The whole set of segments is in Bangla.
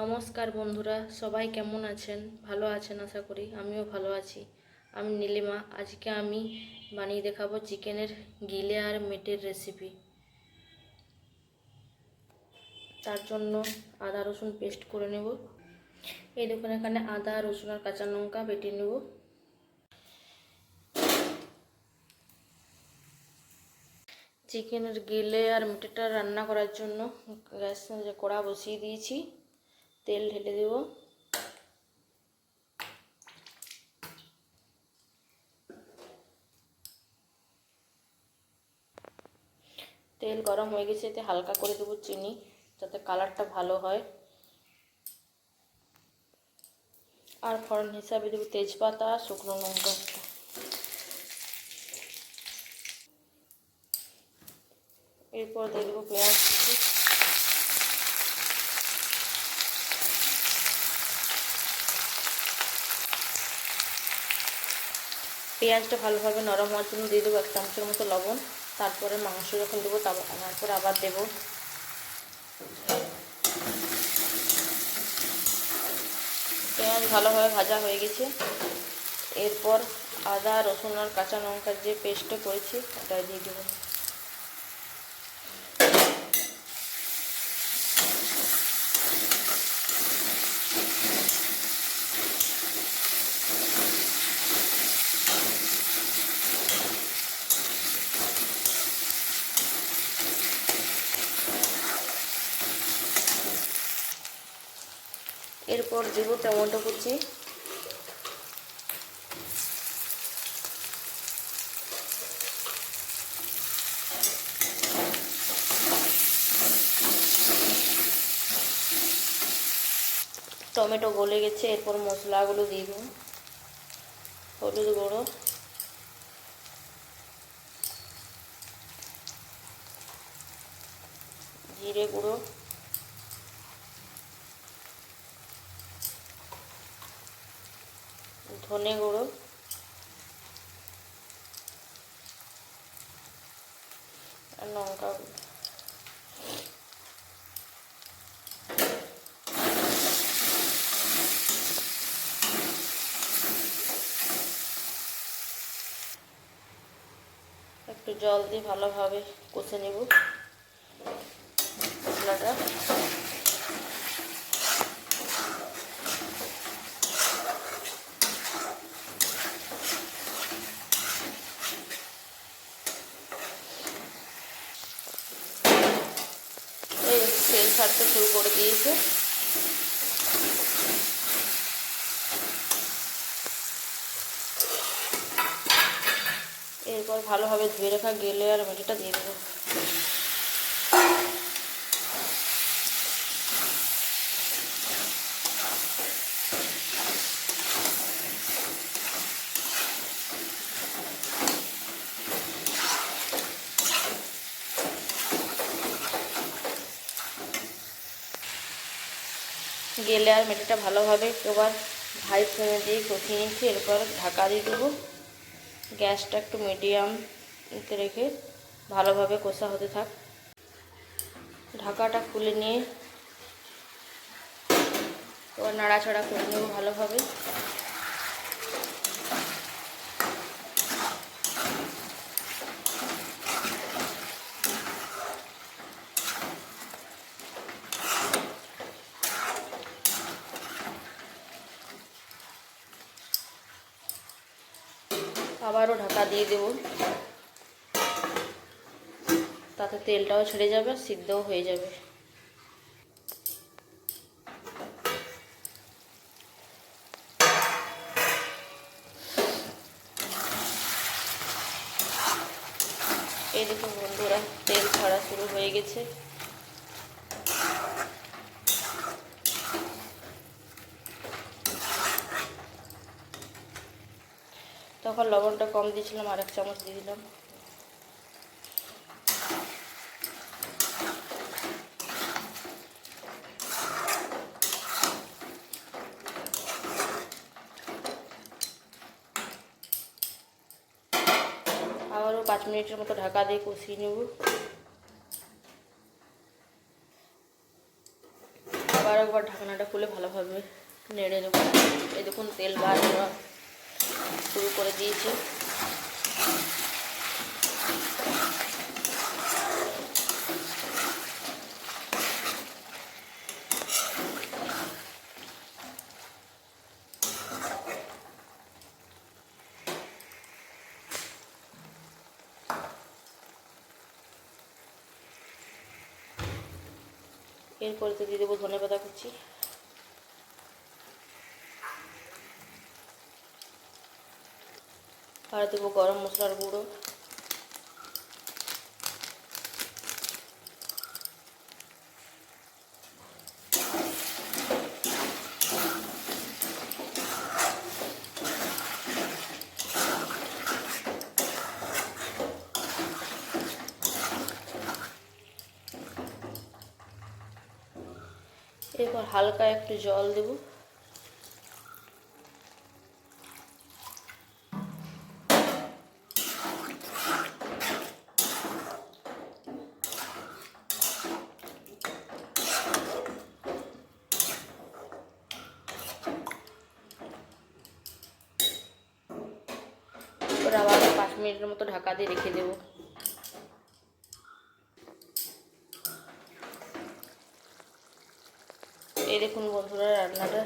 নমস্কার বন্ধুরা, সবাই কেমন আছেন? ভালো আছেন আশা করি, আমিও ভালো আছি। আমি নীলিমা, আজকে আমি বানিয়ে দেখাবো চিকেনের গিলে আর মেটের রেসিপি তার জন্য আদা রসুন পেস্ট করে নেব। এই দেখুন, এখানে আদা, রসুন আর কাঁচা লঙ্কা বেটে নেব। চিকেনের গিলে আর মেটেটা রান্না করার জন্য গ্যাস কড়া বসিয়ে দিয়েছি। তেল ঢেলে দেব। তেল গরম হয়ে গেছে, এতে হালকা করে দেবো চিনি, যাতে কালারটা ভালো হয়। আর ফড়ন হিসাবে দেবো তেজপাতা, শুকনো লঙ্কা। এরপর দিয়ে দেবো পেঁয়াজ পেঁয়াজটা ভালোভাবে নরম হওয়ার জন্য দিয়ে দেবো এক চামচের মতো লবণ, তারপরে মাংস যখন দেবো তারপরে আবার দেবো। পেঁয়াজ ভালোভাবে ভাজা হয়ে গেছে। এরপর আদা, রসুন আর কাঁচা লঙ্কার যে পেস্টটা করেছি ওটা দিয়ে দেবো। এরপর দেব টমেটো কুচি। টমেটো গলে গেছে এরপর মশলাগুলো দেবো। হলুদ গুঁড়ো। জিরে গুঁড়ো। ধনে গুঁড়ো। আর লঙ্কা গুঁড়ো। একটু জল দিয়ে ভালোভাবে কষে নেব। মশলাটা এই তেল ছাড়তে শুরু করে দিয়েছে। এরপর ভালোভাবে ধুয়ে রাখা গেলে আর মেটিটা দিয়ে দেবো। গেলে আর মেটিটা ভালোভাবে এবার ভাই ফ্লেমে দিয়ে কষিয়ে নিচ্ছি, এরপর ঢাকা দিয়ে দেবো। গ্যাসটা একটু মিডিয়ামতে রেখে ভালোভাবে কষা হতে থাক। ঢাকাটা খুলে নিয়ে এবার নাড়াচাড়া করে নেব ভালোভাবে। আবারও ঢাকা দিয়ে দেব। তাতে তেলটাও ছেড়ে যাবে, সিদ্ধও হয়ে যাবে। এই দেখুন বন্ধুরা, তেল ছাড়া শুরু হয়ে গেছে। তখন লবণটা কম দিয়েছিলাম আর এক চামচ দিয়ে দিলাম। আবারও পাঁচ মিনিটের মতো ঢাকা দিয়ে কষিয়ে নেব। আবার একবার ঢাকনাটা খুলে ভালোভাবে নেড়ে নেব। এই দেখুন তেল বার শুরু করে দিয়েছে। এরপরে তো দিয়ে দেবো ধনে পাতা কুচি। আর দেবো গরম মশলার গুঁড়ো। এরপর হালকা একটু জল দেব এরপর আবার পাঁচ মিনিটের মতো ঢাকা দিয়ে রেখে দেবো। এই দেখুন বন্ধুরা, রান্নাটা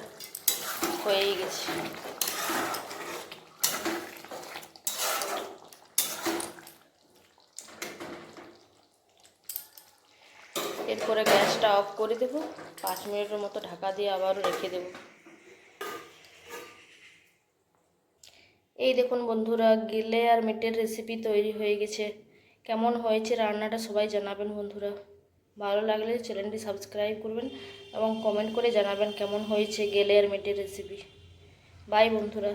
হয়েই গেছে। এরপরে গ্যাসটা অফ করে দেব। পাঁচ মিনিটের মতো ঢাকা দিয়ে আবারও রেখে দেব। এই দেখুন বন্ধুরা, গিলে আর মিটের রেসিপি তৈরি হয়ে গেছে। কেমন হয়েছে রান্নাটা সবাই জানাবেন বন্ধুরা। ভালো লাগলে চ্যানেলটি সাবস্ক্রাইব করবেন এবং কমেন্ট করে জানাবেন কেমন হয়েছে গেলে আর মিটের রেসিপি বাই বন্ধুরা।